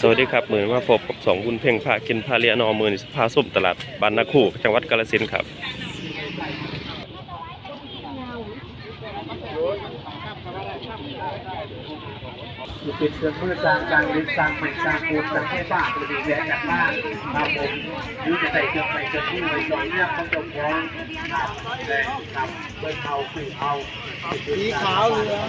สวัสดีครับเหมือนว่าพบกับสองคุณเพ่งพากินพาเลียนอมือนี่พาส้มตลาดบ้านนาคูจังหวัดกาฬสินธุ์ครับ ปิดเครื่องมือสร้างการหรือสร้างใหม่สร้างปูนสร้างแค่บ้านบริเวณแดนจากบ้านครับผมหรือจะใส่เครื่องใหม่เครื่องที่ไว้สองเนี่ยต้องจบพร้อมครับแรงครับเบิ้ลเผาคุยเผาสีขาวเหลือง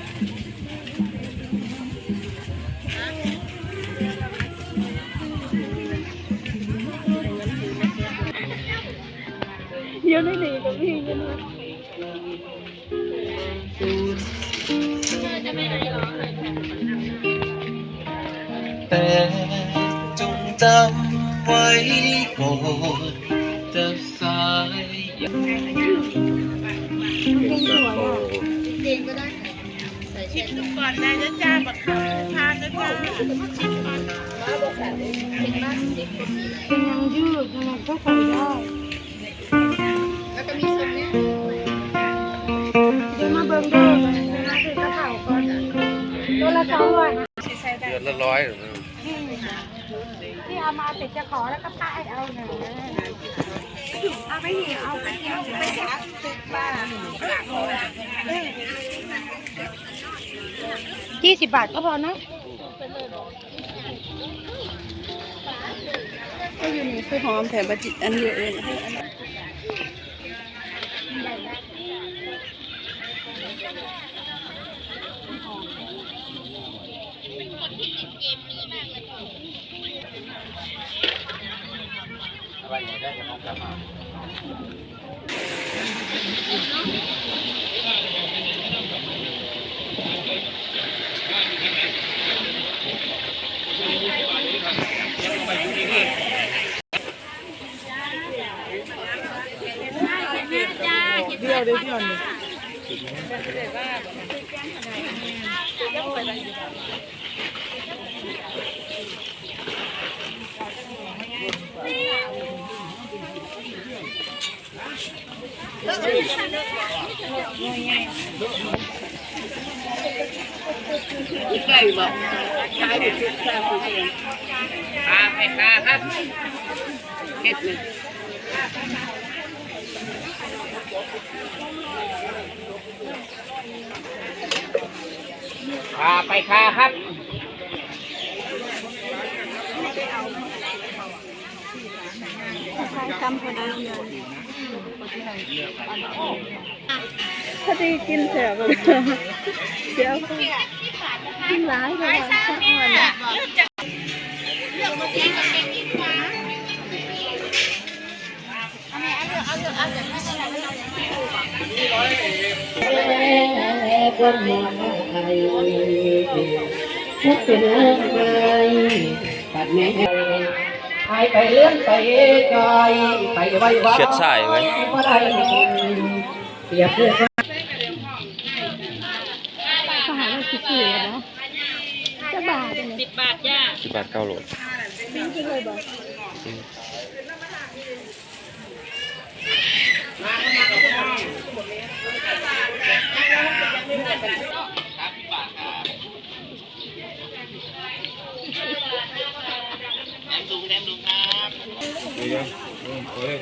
รื่องมือไฟครับ Yo no le digo, yo no. แต่จงจำไว้ก่อนจะสายย่าชิมดูก่อนได้นะจ้าบักทานนะจ้าชิมก่อนเป็นยังยืดทำไมก็ใส่ได้ เดี๋ยวมาเบิ่งเด้อเดี๋ยวมาซื้อกระเป๋าก่อนตัวละสองร้อยนะเดือนละร้อยที่เอามาติดจะขอแล้วก็ป้ายเอาหน่อยเอาไปหิวเอาไปกินไปสักสิบบาทยี่สิบบาทก็พอนะก็อยู่นี่คือหอมแถมบัจิตอันเดียวเอง เดียวเดียวเดียว นี่ทำพอดีเลยพอดีกินแถวเลยเดี๋ยวกินหลายเลยอ่อนอะเลือกมากินกับ เองดีกว่าเอาไหมเอาเลือกเอาเลือกเอาเลือกไม่เป็นไรไม่เป็นคนมองไทยมุกเป็นเรื่องไงปัดแม่ หายไปเลื่อนไปไกลไปไว้ว่าเช็ดสายไว้บ่ได้เปรียบเทียบก็หาว่าคิดสื่อนะจะบาทเลยสิบบาทจ้าสิบบาทเก้าโลนี่จะเลยบอก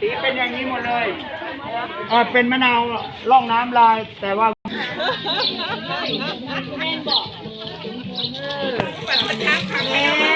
สีเป็นอย่างนี้หมดเลยเออเป็นมะนาวล่องน้ำลาย แต่ว่ามัน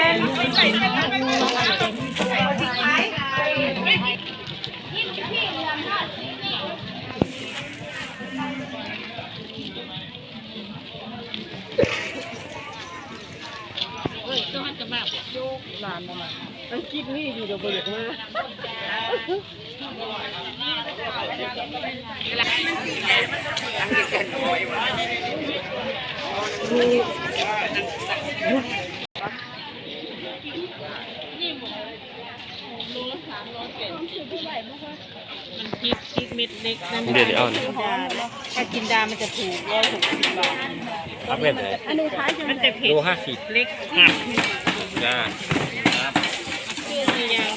พริกพริกเม็ดเล็กนั่นเดี๋ยวเดี๋ยวเอานะถ้ากินดามันจะถูกร้อยหกสิบบาท อัพเม็ดเลยอันนี้ท้ายจะมันจะเผ็ดโลห้าสิบเล็กจ้าชื่อเรียง